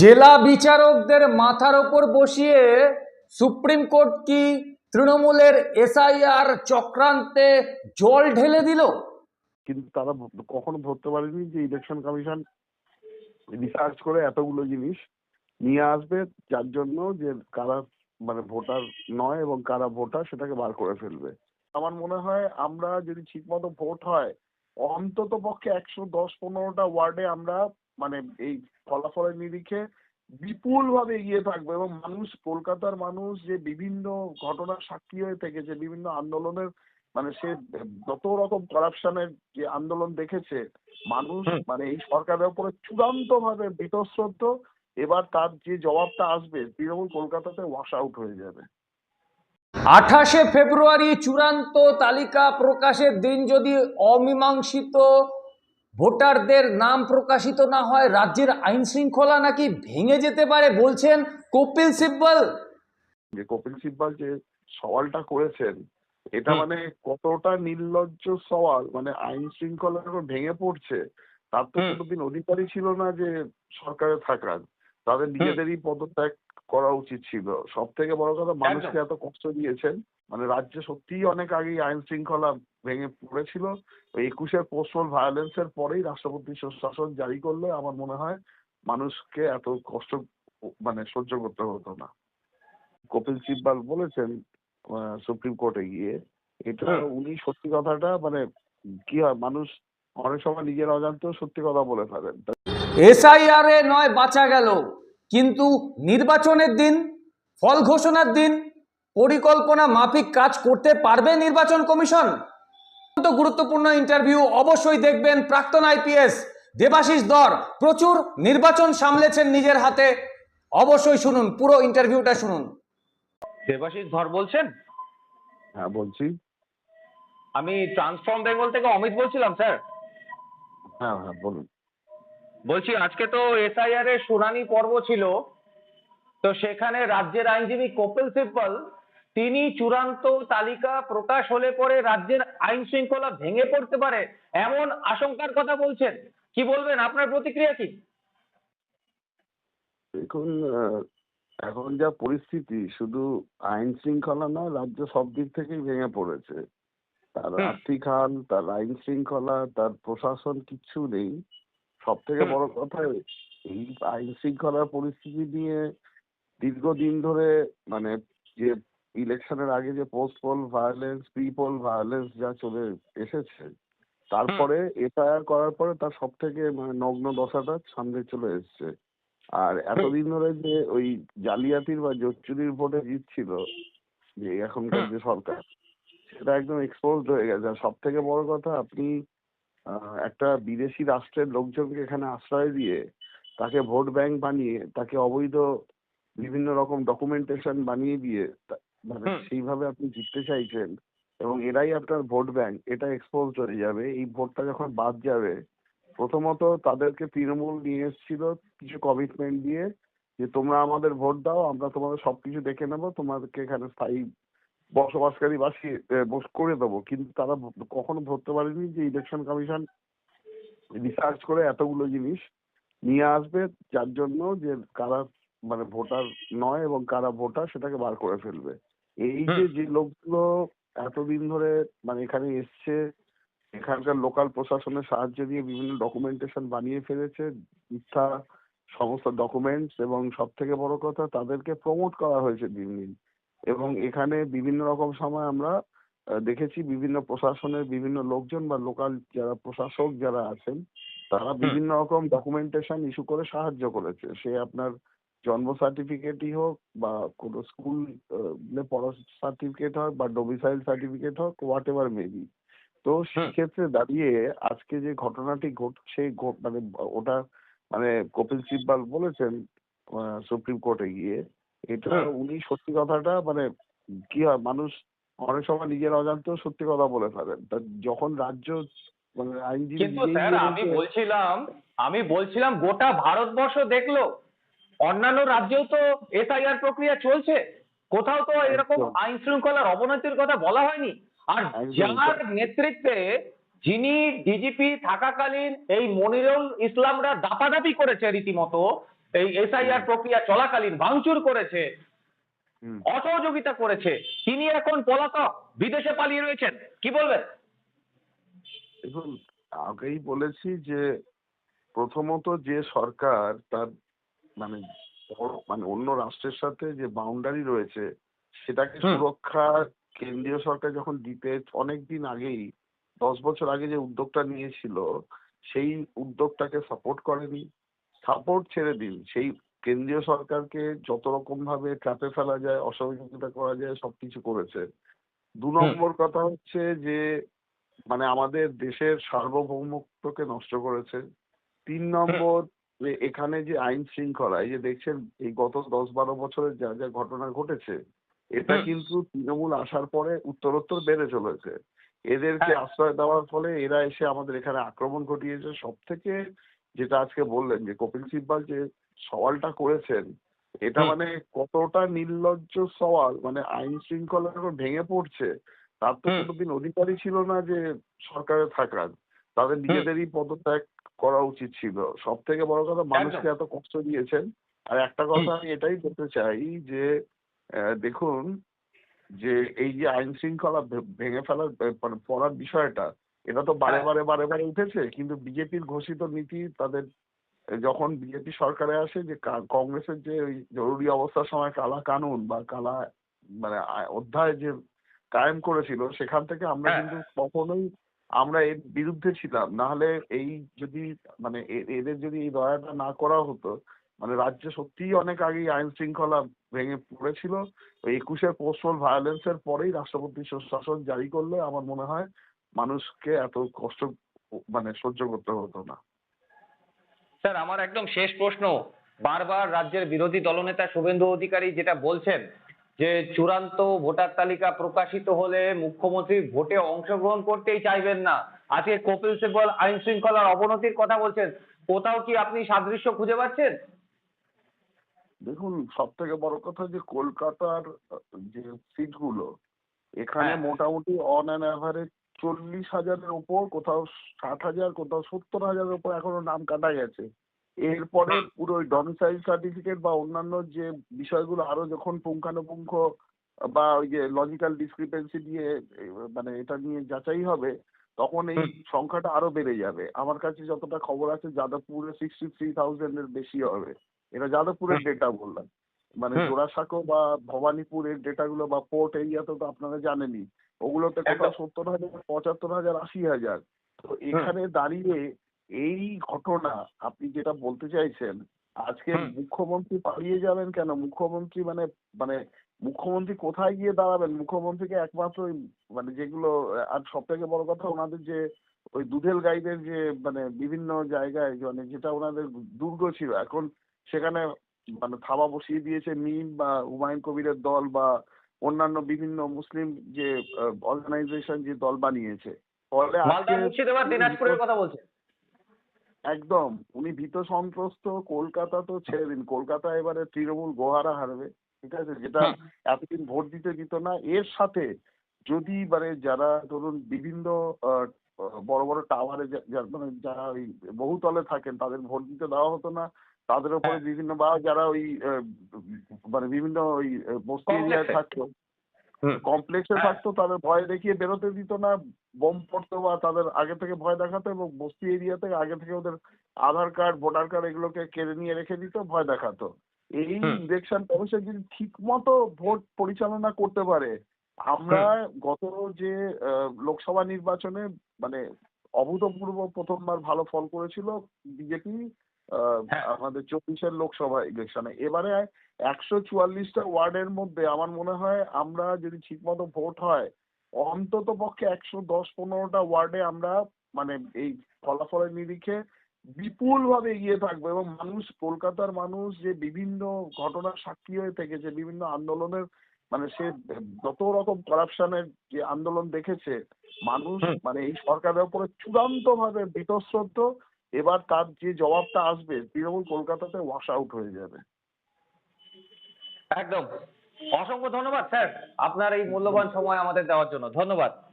জেলা বিচারকদের মাথার ওপর বসিয়ে সুপ্রিম কোর্ট কি তৃণমূলের এসআইআর চক্রান্তে জল ঢেলে দিল? কিন্তু তারা কখনো ধরতে পারেনি যে ইলেকশন কমিশন রিসার্চ করে এতগুলো জিনিস নিয়ে আসবে, যার জন্য যে কারা মানে ভোটার নয় এবং কারা ভোটার সেটাকে বার করে ফেলবে। আমার মনে হয় আমরা যদি ঠিকমতো ভোট হয় অন্তত পক্ষে একশো দশ পনেরোটা ওয়ার্ডে আমরা মানে এই ফলাফলের নিরিখে বিপুল ভাবে এগিয়ে থাকব এবং মানুষ কলকাতার মানুষ যে বিভিন্ন ঘটনার সাক্ষী হয়ে থেকেছে বিভিন্ন আন্দোলনের মানে সে যত রকম করাপশনের যে আন্দোলন দেখেছে মানুষ মানে এই সরকারের উপরে চূড়ান্ত ভাবে বীতশ্রদ্ধ এবার তার যে জবাবটা আসবে তৃণমূল কলকাতাতে ওয়াশ আউট হয়ে যাবে। আঠাশে ফেব্রুয়ারি চূড়ান্ত তালিকা প্রকাশের দিন যদি অমীমাংসিত ভোটারদের নাম প্রকাশিত না হয় রাজ্যের আইন শৃঙ্খলা নাকি ভেঙে যেতে পারে বলছেন কপিল সিব্বল। যে কপিল সিব্বাল যে সওয়ালটা করেছেন এটা মানে কতটা নির্লজ্জ সওয়াল মানে আইন শৃঙ্খলার উপর ভেঙে পড়ছে তার তো। কোনোদিন অধিকারই ছিল না যে সরকারে থাকার। তাদের নিজেদেরই পদত্যাগ করা উচিত ছিল। সব থেকে বড় কথা মানুষকে এত কষ্ট দিয়েছেন। মানে রাজ্যে সত্যিই অনেক আগেই আইন শৃঙ্খলা ভেঙে পড়েছিল। ওই একুশের পোস্টাল ভায়োলেন্সের পরেই রাষ্ট্রপতি শাসন জারি করলে আমার মনে হয় মানুষকে এত কষ্ট মানে সহ্য করতে হতো না। কপিল সিব্বাল বলেছেন সুপ্রিম কোর্টে গিয়ে। এটা উনি সত্যি কথাটা মানে কি হয় মানুষ অনেক সময় নিজের অজান্তেও সত্যি কথা বলে ফেলেন। এসআইআর এ নয় বাঁচা গেল। কিন্তু নির্বাচনের দিন ফল ঘোষণার দিন পরিকল্পনা মাফিক কাজ করতে পারবে নির্বাচন কমিশন? অত্যন্ত গুরুত্বপূর্ণ ইন্টারভিউ অবশ্যই দেখবেন প্রাক্তন আইপিএস দেবাশিস দর। প্রচুর নির্বাচন সামলেছেন নিজের হাতে। অবশ্যই শুনুন পুরো ইন্টারভিউটা শুনুন। দেবাশিস ধর বলছেন? হ্যাঁ বলছি। আমি ট্রান্সফর্ম বেঙ্গল থেকে অমিত বলছিলাম স্যার হ্যাঁ হ্যাঁ বলুন। বলছি আজকে তো এসআইআর এর শুনানি পর্ব ছিল। তো সেখানে রাজ্যের আইনজীবী কপিল সিব্বল তিনি চূড়ান্ত তালিকা প্রকাশ হলে পরে রাজ্যের আইন শৃঙ্খলা ভেঙে পড়তে পারে এমন আশঙ্কার কথা বলছেন। কি বলবেন? আপনার প্রতিক্রিয়া কি? দেখুন এখন যা পরিস্থিতি শুধু আইন শৃঙ্খলা নয় রাজ্য সব দিক থেকেই ভেঙে পড়েছে। তার। আর্থিক হাল তার আইন শৃঙ্খলা তার প্রশাসন কিচ্ছু নেই। সব থেকে বড় কথা এই আইন শৃঙ্খলার পরিস্থিতি নিয়ে দীর্ঘদিন ধরে মানে যে ইলেকশনের আগে যে post poll violence pre poll violence যা চলে এসেছে তারপরে এফআইআর করার পরে তার সব থেকে মানে নগ্ন দশাটা সামনে চলে এসেছে। আর এতদিন ধরে যে ওই জালিয়াতির বা জোচ্চুরির ভোটে জিতছিল যে এখনকার যে সরকার সেটা একদম এক্সপোজড হয়ে গেছে। আর সব থেকে বড় কথা আপনি একটা বিদেশি রাষ্ট্রের লোকজনকে এখানে আশ্রয় দিয়ে তাকে ভোট ব্যাংক বানিয়ে তাকে অবৈধ বিভিন্ন রকম ডকুমেন্টেশন বানিয়ে দিয়ে মানে সেইভাবে আপনি জিততে চাইছেন এবং এরাই আপনার ভোট ব্যাংক এটা এক্সপোজ হয়ে যাবে। এই ভোটটা যখন বাদ যাবে প্রথমত তাদেরকে তৃণমূল নিয়ে এসেছিল কিছু কমিটমেন্ট দিয়ে যে তোমরা আমাদের ভোট দাও আমরা তোমাদের সবকিছু দেখে নেব তোমাদেরকে এখানে স্থায়ী বসবাসকারী বাসী বস করে দেবো। কিন্তু তারা কখনো ধরতে পারেনি যে ইলেকশন কমিশন রিসার্চ করে এতগুলো জিনিস নিয়ে আসবে যার জন্য যে কারা মানে ভোটার নয় এবং কারা ভোটার সেটাকে বার করে ফেলবে। এই যে যে লোকগুলো এতদিন ধরে মানে এখানে এসছে এখানকার লোকাল প্রশাসনের সাহায্য দিয়ে বিভিন্ন ডকুমেন্টেশন বানিয়ে ফেলেছে মিথ্যা সমস্ত ডকুমেন্টস এবং সব থেকে বড় কথা তাদেরকে প্রমোট করা হয়েছে দিন দিন। এবং এখানে বিভিন্ন রকম সময় আমরা দেখেছি বিভিন্ন প্রশাসনের বিভিন্ন লোকজন বা লোকাল যারা প্রশাসক যারা আছেন তারা বিভিন্ন রকম ডকুমেন্টেশন ইস্যু করে সাহায্য করেছে। সে আপনার জন্ম সার্টিফিকেটই হোক বা কোনো স্কুল পড়ার সার্টিফিকেট হোক বা ডোমিসাইল সার্টিফিকেট হোক হোয়াট এভার মেবি তো সেক্ষেত্রে দাঁড়িয়ে আজকে যে ঘটনাটি ঘটছে ঘট- মানে ওটা মানে কপিল সিব্বাল বলেছেন সুপ্রিম কোর্টে গিয়ে এটা। উনি সত্যি কথাটা মানে কি হয় মানুষ অনেক সময় নিজের অজান্তেও সত্যি কথা বলে ফেলেন। যখন রাজ্য মানে আইনজীবী কিন্তু স্যার আমি বলছিলাম আমি বলছিলাম গোটা ভারতবর্ষ দেখল। অন্যান্য রাজ্যেও তো এসআইআর প্রক্রিয়া চলছে। কোথাও তো এরকম আইন শৃঙ্খলার অবনতির কথা বলা হয়নি। আর যার নেতৃত্বে যিনি ডিজিপি থাকাকালীন এই মনিরুল ইসলামরা দাপাদাপি করেছে রীতিমতো এই এসআইআর প্রক্রিয়া চলাকালীন ভাঙচুর করেছে অসহযোগিতা করেছে। তিনি এখন পলাতক বিদেশে পালিয়ে রয়েছেন। কি বলবেন? দেখুন আগেই বলেছি যে প্রথমত যে সরকার তার মানে মানে অন্য রাষ্ট্রের সাথে যে বাউন্ডারি রয়েছে সেটাকে সুরক্ষা কেন্দ্রীয় সরকার যখন দিতে অনেক দিন আগেই দশ বছর আগে যে উদ্যোগটা নিয়েছিল সেই উদ্যোগটাকে সাপোর্ট করেনি। সাপোর্ট ছেড়ে দিন। সেই কেন্দ্রীয় সরকারকে যত রকম ভাবে ট্র্যাপে ফেলা যায় অসহযোগিতা করা যায় সবকিছু করেছে। দু নম্বর কথা হচ্ছে যে মানে আমাদের দেশের সার্বভৌমত্বকে নষ্ট করেছে। তিন নম্বর যে এখানে যে আইন শৃঙ্খলা এই যে দেখছেন এই গত দশ বারো বছরের যা যা ঘটনা ঘটেছে এটা কিন্তু তৃণমূল আসার পরে উত্তরোত্তর বেড়ে চলেছে। এদেরকে হ্যাঁ। আশ্রয় দেওয়ার ফলে এরা এসে আমাদের এখানে আক্রমণ ঘটিয়েছে। সব থেকে যেটা আজকে বললেন যে কপিল সিব্বাল যে সওয়ালটা করেছেন এটা মানে কতটা নির্লজ্জ সওয়াল মানে আইন শৃঙ্খলা যখন ভেঙে পড়ছে তার তো কোনোদিন অধিকারই ছিল না যে সরকারে থাকার। তাদের নিজেদেরই পদত্যাগ করা উচিত ছিল। সব থেকে বড় কথা মানুষকে এত কষ্ট দিয়েছেন। আর একটা কথা আমি এটাই বলতে চাই যে দেখুন যে এই যে আইন শৃঙ্খলা ভেঙে ফেলার মানে পড়ার বিষয়টা এটা তো বারে হ্যাঁ। বারে বারে বারে উঠেছে কিন্তু বিজেপির ঘোষিত নীতি তাদের যখন বিজেপি সরকারে আসে যে কংগ্রেসের যে ওই জরুরি অবস্থার সময় কালা কানুন বা কালা মানে অধ্যায় যে কায়েম করেছিল সেখান থেকে আমরা হ্যাঁ। কিন্তু কখনোই আমরা এর বিরুদ্ধে ছিলাম না হলে এই যদি মানে এদের যদি এই দয়াটা না করা হতো মানে রাজ্যে সত্যিই অনেক আগেই আইন শৃঙ্খলা ভেঙে পড়েছিল ওই একুশের পোস্টাল ভায়োলেন্সের পরেই রাষ্ট্রপতি শাসন জারি করলে আমার মনে হয় মানুষকে এত কষ্ট মানে সহ্য করতে হতো না। স্যার আমার একদম শেষ প্রশ্ন। বারবার রাজ্যের বিরোধী দলনেতা শুভেন্দু অধিকারী যেটা বলছেন যে চূড়ান্ত ভোটার তালিকা প্রকাশিত হলে মুখ্যমন্ত্রী ভোটে অংশগ্রহণ করতেই চাইবেন না। আজকে কপিল সিব্বল আইন শৃঙ্খলার অবনতির কথা বলছেন। কোথাও কি আপনি সাদৃশ্য খুঁজে পাচ্ছেন? দেখুন সব থেকে বড় কথা যে কলকাতার যে সিটগুলো এখানে হ্যাঁ। মোটামুটি অন অ্যান অ্যাভারেজ চল্লিশ হাজারের ওপর কোথাও ষাট হাজার কোথাও সত্তর হাজারের ওপর এখনও নাম কাটা গেছে। এরপরে পুরো ডমিসাইল সার্টিফিকেট বা অন্যান্য যে বিষয়গুলো আরও যখন পুঙ্খানুপুঙ্খ বা ওই যে লজিক্যাল ডিসক্রিপেন্সি দিয়ে মানে এটা নিয়ে যাচাই হবে তখন এই সংখ্যাটা আরও বেড়ে যাবে। আমার কাছে যতটা খবর আছে যাদবপুরে সিক্সটি থ্রি থাউজেন্ডের বেশি হবে। এটা যাদবপুরের ডেটা বললাম। মানে। জোড়াসাঁকো বা ভবানীপুরের ডেটাগুলো বা পোর্ট এরিয়াতে তো আপনারা জানেনই। ওগুলোতে কোথাও সত্তর হাজার পঁচাত্তর হাজার আশি হাজার। তো এখানে দাঁড়িয়ে এই ঘটনা আপনি যেটা বলতে চাইছেন আজকে মুখ্যমন্ত্রী পালিয়ে যাবেন কেন? মুখ্যমন্ত্রী মানে মানে মুখ্যমন্ত্রী কোথায় গিয়ে দাঁড়াবেন? মুখ্যমন্ত্রীকে একমাত্র মানে যেগুলো আর সব থেকে বড় কথা ওনাদের যে ওই দুধেল গাইদের যে মানে বিভিন্ন জায়গায় মানে যেটা ওনাদের দুর্গ ছিল। এখন সেখানে মানে থাবা বসিয়ে দিয়েছে মিম বা হুমায়ুন কবিরের দল বা অন্যান্য বিভিন্ন মুসলিম যে অর্গানাইজেশন যে দল বানিয়েছে। ফলে দিনাজপুরের কথা বলছেন। একদম উনি ভীত সন্ত্রস্ত কলকাতা তো ছেড়ে দিন। কলকাতা এবারে তৃণমূল গোহারা হারবে ঠিক আছে? যেটা এতদিন ভোট দিতে দিত না। এর সাথে যদি মানে যারা ধরুন বিভিন্ন বড় বড় টাওয়ারে মানে যারা ওই বহুতলে থাকেন তাদের ভোট দিতে দেওয়া হতো না। তাদের উপরে হ্যাঁ। বিভিন্ন বা যারা ওই মানে বিভিন্ন ওই বস্তি এরিয়ায় এ। থাকতো। কমপ্লেক্সে হ্যাঁ। থাকতো তাদের ভয় দেখিয়ে বেরোতে দিত না বোম পড়তো বা তাদের আগে থেকে ভয় দেখাতো এবং বস্তি এরিয়াতে আগে থেকে ওদের আধার কার্ড ভোটার কার্ড এগুলোকে কেড়ে নিয়ে রেখে দিত ভয় দেখাতো এই। ইলেকশন কমিশন যদি ঠিক মতো ভোট পরিচালনা করতে পারে আমরা গত যে আহ, লোকসভা নির্বাচনে মানে অভূতপূর্ব প্রথমবার ভালো ফল করেছিল বিজেপি। আমাদের চব্বিশের লোকসভা ইলেকশনে এবারে একশো চুয়াল্লিশটা ওয়ার্ডের মধ্যে আমার মনে হয় আমরা যদি ঠিকমতো ভোট হয় অন্তত পক্ষে একশো দশ পনেরোটা ওয়ার্ডে আমরা মানে এই ফলাফলের নিরিখে বিপুল ভাবে এগিয়ে থাকব এবং মানুষ কলকাতার মানুষ যে বিভিন্ন ঘটনার সাক্ষী হয়ে থেকেছে বিভিন্ন আন্দোলনের মানে সে যত রকম করাপশনের যে আন্দোলন দেখেছে মানুষ মানে এই সরকারের উপরে চূড়ান্ত ভাবে বিতশ্রদ্ধ এবার তার যে জবাবটা আসবে, তৃণমূল কলকাতাতে ওয়াশ আউট হয়ে যাবে। একদম। অসংখ্য ধন্যবাদ, স্যার। আপনার এই মূল্যবান সময় আমাদের দেওয়ার জন্য। ধন্যবাদ।